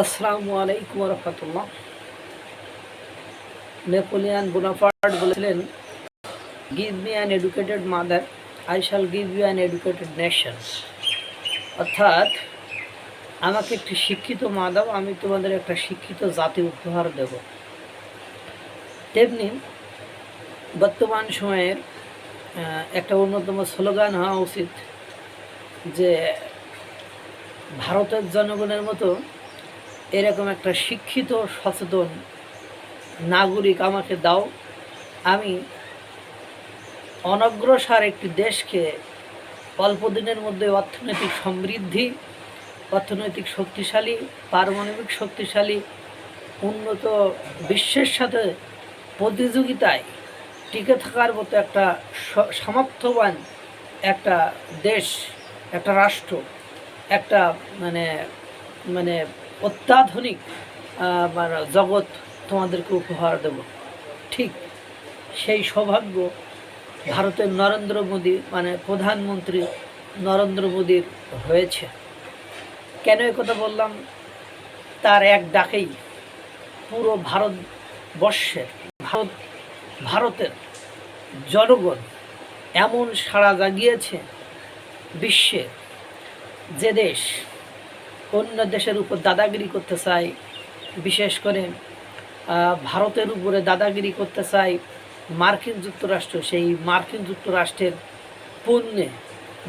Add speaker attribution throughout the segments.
Speaker 1: আসসালামু আলাইকুম রহমতুল্লাহ। Napoleon Bonaparte বলেছিলেন give me an educated mother I shall give you an educated nation অর্থাৎ, আমাকে একটি শিক্ষিত মা দাও, আমি তোমাদের একটা শিক্ষিত জাতি উপহার দেব। তেমনি, বর্তমান সময়ের একটা অন্যতম স্লোগান হওয়া উচিত যে, ভারতের জনগণের মতো এরকম একটা শিক্ষিত, সচেতন নাগরিক আমাকে দাও। আমি অনগ্রসর একটি দেশকে অল্প দিনের মধ্যে অর্থনৈতিক সমৃদ্ধি, অর্থনৈতিক শক্তিশালী, পারমাণবিক শক্তিশালী, উন্নত বিশ্বের সাথে প্রতিযোগিতায় টিকে থাকার মতো একটা সামর্থ্যবান একটা দেশ, একটা রাষ্ট্র, একটা মানে মানে অত্যাধুনিক জগৎ তোমাদেরকে উপহার দেব। ঠিক সেই সৌভাগ্য ভারতের নরেন্দ্র মোদী মানে প্রধানমন্ত্রী নরেন্দ্র মোদীর হয়েছে। কেন কথা বললাম? তার এক ডাকেই পুরো ভারতবর্ষের, ভারত, ভারতের জনগণ এমন সাড়া জাগিয়েছে বিশ্বে যে দেশ অন্য দেশের উপর দাদাগিরি করতে চায় বিশেষ করে ভারতের উপরে দাদাগিরি করতে চায় মার্কিন যুক্তরাষ্ট্র, সেই মার্কিন যুক্তরাষ্ট্রের পণ্যে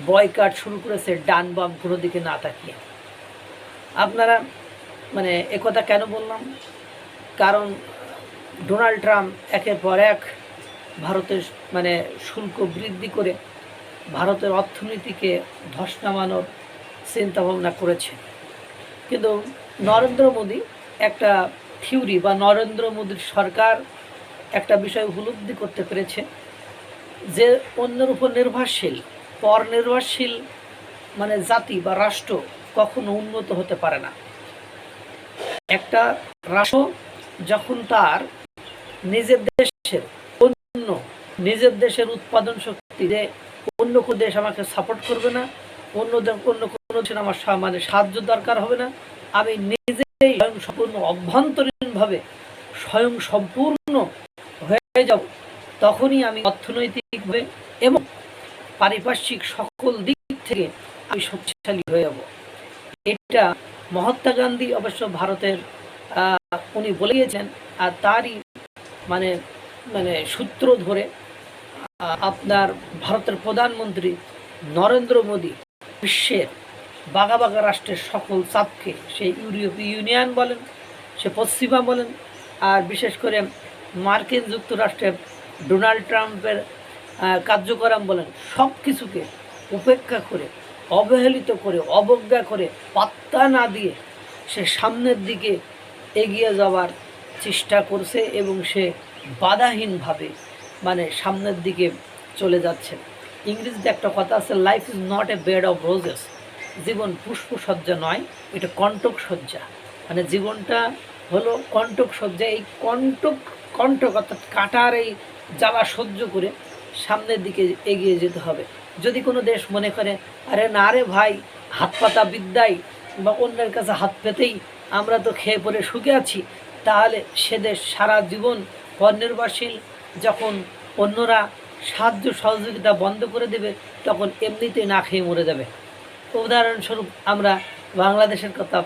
Speaker 1: বয়কাট শুরু করেছে ডান বাম কোনো দিকে না তাকিয়ে। আপনারা মানে একথা কেন বললাম? কারণ ডোনাল্ড ট্রাম্প একের পর এক ভারতের মানে শুল্ক বৃদ্ধি করে ভারতের অর্থনীতিকে ধস নামানোর চিন্তাভাবনা করেছে কিন্তু নরেন্দ্র মোদী একটা থিওরি বা নরেন্দ্র মোদীর সরকার একটা বিষয় উপলব্ধি করতে পেরেছে যে অন্যের উপর নির্ভরশীল, পর নির্ভরশীল মানে জাতি বা রাষ্ট্র কখনো উন্নত হতে পারে না। একটা রাষ্ট্র যখন তার নিজের দেশের অন্য, নিজের দেশের উৎপাদন শক্তি যে অন্য কোনো দেশ আমাকে সাপোর্ট করবে না অন্য অন্য কোনো আমার মানে সাহায্য দরকার হবে না। আমি নিজেই স্বয়ং সম্পূর্ণ অভ্যন্তরীণভাবে স্বয়ং সম্পূর্ণ হয়ে যাব। তখনই আমি অর্থনৈতিকভাবে এবং পারিপার্শ্বিক সকল দিক থেকে আমি শক্তিশালী হয়ে যাব। এটা মহাত্মা গান্ধী অবশ্য ভারতের উনি বলে গিয়েছেন আর তারই মানে মানে সূত্র ধরে আপনার ভারতের প্রধানমন্ত্রী নরেন্দ্র মোদী বিশ্বের বাঘা বাঘা রাষ্ট্রের সকল চাপকে সেই ইউরোপীয় ইউনিয়ন বলেন, সে পশ্চিমা বলেন, আর বিশেষ করে মার্কিন যুক্তরাষ্ট্রের ডোনাল্ড ট্রাম্পের কার্যক্রম বলেন সব কিছুকে উপেক্ষা করে, অবহেলিত করে, অবজ্ঞা করে, পাত্তা না দিয়ে সে সামনের দিকে এগিয়ে যাওয়ার চেষ্টা করছে এবং সে বাধাহীনভাবে মানে সামনের দিকে চলে যাচ্ছে। ইংরেজিতে একটা কথা আছে life is not a bed of roses জীবন পুষ্পসজ্জা নয়, এটা কণ্টক সজ্জা। মানে জীবনটা হলো কণ্টক সজ্জা, এই কণ্টক কণ্টক অর্থাৎ কাটার এই জ্বালা সহ্য করে সামনের দিকে এগিয়ে যেতে হবে। যদি কোনো দেশ মনে করে, আরে না রে ভাই, হাত পাতা বিদ্যায় বা অন্যের কাছে হাত পেতেই আমরা তো খেয়ে পরে সুখে আছি, তাহলে সে দেশ সারা জীবন পরনির্ভরশীল যখন অন্যরা সাহায্য সহযোগিতা বন্ধ করে দেবে, তখন এমনিতেই না খেয়ে মরে যাবে। উদাহরণস্বরূপ আমরা বাংলাদেশের কথা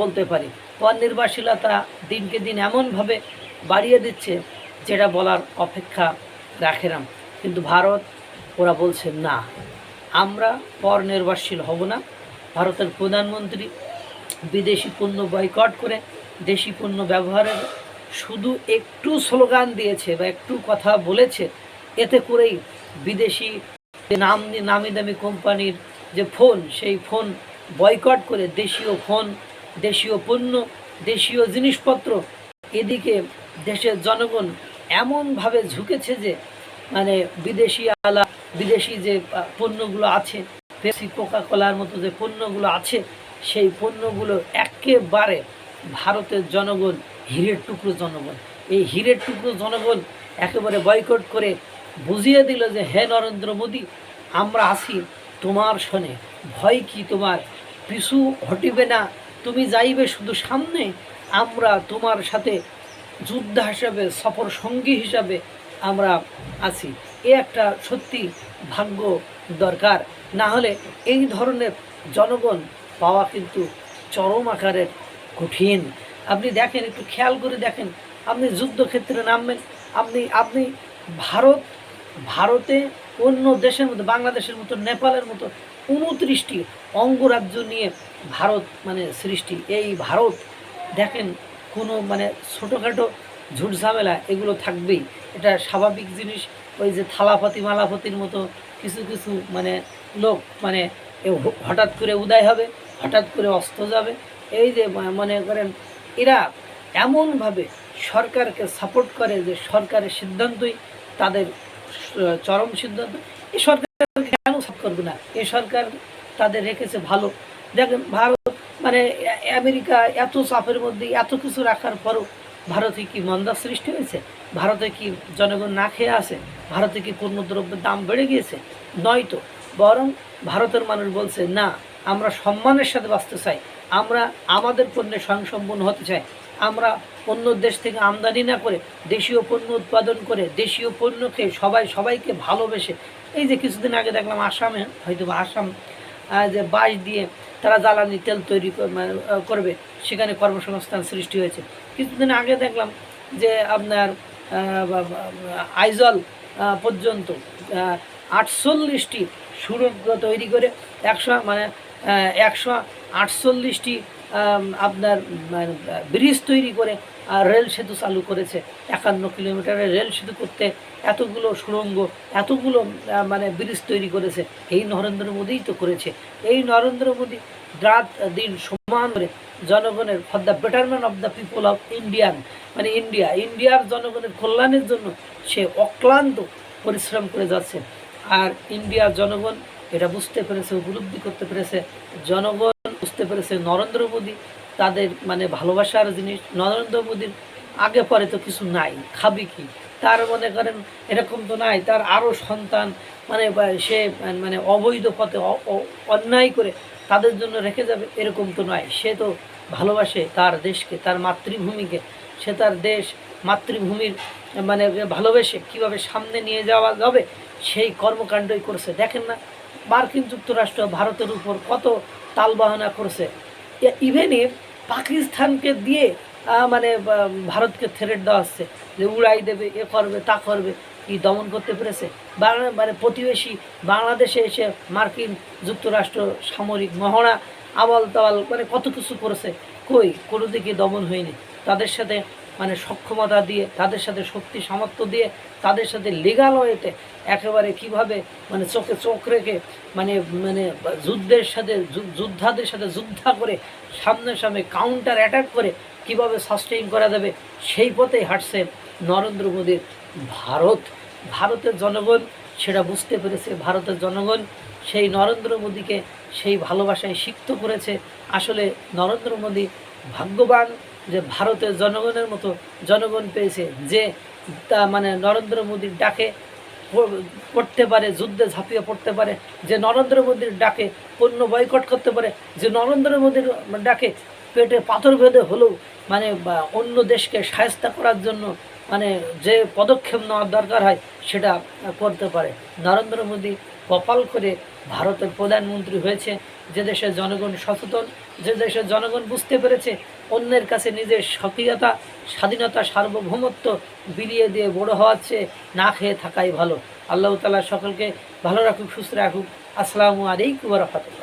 Speaker 1: বলতে পারি পরনির্ভরশীলতা দিনকে দিন এমনভাবে বাড়িয়ে দিচ্ছে, যেটা বলার অপেক্ষা রাখে না। কিন্তু ভারত, ওরা বলছে, না, আমরা পরনির্ভরশীল হব না। ভারতের প্রধানমন্ত্রী বিদেশি পণ্য বয়কট করে দেশি পণ্য ব্যবহারের শুধু একটু স্লোগান দিয়েছে বা একটু কথা বলেছে এতে করেই বিদেশি নাম নামি দামি কোম্পানির যে ফোন, সেই ফোন বয়কট করে দেশীয় ফোন, দেশীয় পণ্য, দেশীয় জিনিসপত্র এদিকে দেশের জনগণ এমনভাবে ঝুঁকেছে যে মানে বিদেশি আলা, বিদেশি যে পণ্যগুলো আছে পেপসি কোকা কোলার মতো যে পণ্যগুলো আছে, সেই পণ্যগুলো একেবারে ভারতের জনগণ, হীরের টুকরো জনগণ, এই হীরের টুকরো জনগণ একেবারে বয়কট করে বুঝিয়ে দিল যে, হে নরেন্দ্র মোদী, আমরা আছি তোমার শোনে ভয় কি তোমার? পিছু হটিবে না। তুমি যাইবে শুধু সামনে। আমরা তোমার সাথে যোদ্ধা হিসাবে, সফর সঙ্গী হিসাবে আমরা আছি। এ একটা সত্যি ভাগ্য দরকার। না হলে এই ধরনের জনগণ পাওয়া কিন্তু চরম আকারের কঠিন। আপনি দেখেন, একটু খেয়াল করে দেখেন। আপনি যুদ্ধক্ষেত্রে নামবেন। আপনি আপনি ভারত ভারতে অন্য দেশের মতো, বাংলাদেশের মতো, নেপালের মতো উনত্রিশটি অঙ্গরাজ্য নিয়ে ভারত মানে সৃষ্টি। এই ভারত, দেখেন, কোনো মানে ছোটোখাটো ঝুট ঝামেলা, এগুলো থাকবেই। এটা স্বাভাবিক জিনিস, ওই যে থালাপাতি, মালাপতির মতো কিছু কিছু মানে লোক মানে হঠাৎ করে উদয় হবে, হঠাৎ করে অস্ত যাবে। এই যে মনে করেন, এরা এমনভাবে সরকারকে সাপোর্ট করে যে সরকারের সিদ্ধান্তই তাদের চরম সিদ্ধান্ত। এই সরকার কেন সাপোর্ট করবে না? এই সরকার তাদের রেখেছে ভালো। দেখেন ভারত মানে আমেরিকা এত চাপের মধ্যে, এত কিছু রাখার পরও ভারতে কি মন্দা সৃষ্টি হয়েছে? ভারতে কি জনগণ না খেয়ে আছে? ভারতে কি পণ্যদ্রব্যের দাম বেড়ে গিয়েছে? নয়তো বরং ভারতের মানুষ বলছে, না, আমরা সম্মানের সাথে বাঁচতে চাই। আমরা আমাদের পণ্যে স্বয়ংসম্পূর্ণ হতে চাই। আমরা অন্য দেশ থেকে আমদানি না করে দেশীয় পণ্য উৎপাদন করে দেশীয় পণ্য খেয়ে সবাই সবাইকে ভালোবেসে, এই যে কিছুদিন আগে দেখলাম আসামে, হয়তো আসাম যে বাঁশ দিয়ে তারা জ্বালানি তেল তৈরি কর- করবে, সেখানে কর্মসংস্থান সৃষ্টি হয়েছে। কিছুদিন আগে দেখলাম যে আপনার আইজল পর্যন্ত আটচল্লিশটি সুড়ঙ্গ তৈরি করে একশো মানে একশো আটচল্লিশটি আপনার মানে, ব্রিজ তৈরি করে আর রেল সেতু চালু করেছে। একান্ন কিলোমিটারের রেল সেতু করতে এতগুলো সুড়ঙ্গ এতগুলো মানে ব্রিজ তৈরি করেছে। এই নরেন্দ্র মোদীই তো করেছে। এই নরেন্দ্র মোদী রাত দিন সমান করে জনগণের for the betterment of the people of Indian মানে ইন্ডিয়া ইন্ডিয়ার জনগণের কল্যাণের জন্য সে অক্লান্ত পরিশ্রম করে যাচ্ছে। আর ইন্ডিয়ার জনগণ এটা বুঝতে পেরেছে উপলব্ধি করতে পেরেছে। জনগণ বুঝতে পেরেছে, নরেন্দ্র মোদী তাদের মানে ভালোবাসার জিনিস, নরেন্দ্র মোদীর আগে পরে তো কিছু নাই, খাবি কি? তার মনে করেন এরকম তো নাই, তার আরও সন্তান মানে সে মানে অবৈধ পথে অন্যায় করে তাদের জন্য রেখে যাবে, এরকম তো নয় সে তো ভালোবাসে তার দেশকে, তার মাতৃভূমিকে, সে তার দেশ মাতৃভূমির মানে ভালোবেসে কীভাবে সামনে নিয়ে যাওয়া যাবে, সেই কর্মকাণ্ডই করছে। দেখেন না, মার্কিন যুক্তরাষ্ট্র, ভারতের উপর কত তালবাহনা করছে। ইভেন ইফ পাকিস্তানকে দিয়ে মানে ভারতকে থ্রেট দেওয়া হচ্ছে যে উড়াই দেবে, এ করবে, তা করবে, কি দমন করতে পেরেছে? বাংলা মানে প্রতিবেশী বাংলাদেশে এসে মার্কিন যুক্তরাষ্ট্র সামরিক মহড়া আবাল তাবাল মানে কত কিছু করেছে? কই? কোনো দিকে দমন হয়নি। তাদের সাথে মানে সক্ষমতা দিয়ে, তাদের সাথে শক্তি সামর্থ্য দিয়ে, তাদের সাথে লিগাল ওয়েতে একেবারে কীভাবে মানে চোখে চোখ রেখে মানে মানে যুদ্ধের সাথে যোদ্ধাদের সাথে যুদ্ধা করে সামনে সামনে কাউন্টার অ্যাটাক করে কীভাবে সাস্টেইন করা যাবে, সেই পথেই হাঁটছে নরেন্দ্র মোদীর ভারত। ভারতের জনগণ সেটা বুঝতে পেরেছে, ভারতের জনগণ সেই নরেন্দ্র মোদীকে সেই ভালোবাসায় সিক্ত করেছে। আসলে নরেন্দ্র মোদী ভাগ্যবান যে ভারতের জনগণের মতো জনগণ পেয়েছে, যে তা মানে নরেন্দ্র মোদীর ডাকে পড়তে পারে, যুদ্ধে ঝাঁপিয়ে পড়তে পারে, যে নরেন্দ্র মোদীর ডাকে পণ্য বয়কট করতে পারে, যে নরেন্দ্র মোদীর ডাকে পেটে পাথর ভেদে হলেও মানে অন্য দেশকে সায়স্তা করার জন্য মানে যে পদক্ষেপ নেওয়ার দরকার হয়, সেটা করতে পারে। নরেন্দ্র মোদী কপাল করে ভারতের প্রধানমন্ত্রী হয়েছে, যে দেশের জনগণ সচেতন, যে দেশের জনগণ বুঝতে পেরেছে অন্যের কাছে নিজের স্বকীয়তা, স্বাধীনতা, সার্বভৌমত্ব বিলিয়ে দিয়ে বড় হওয়াচ্ছে না খেয়ে থাকাই ভালো। আল্লাহ তালা সকলকে ভালো রাখুক, সুস্থ রাখুক। আসসালামু আলাইকুম রহমতুল্লাহ।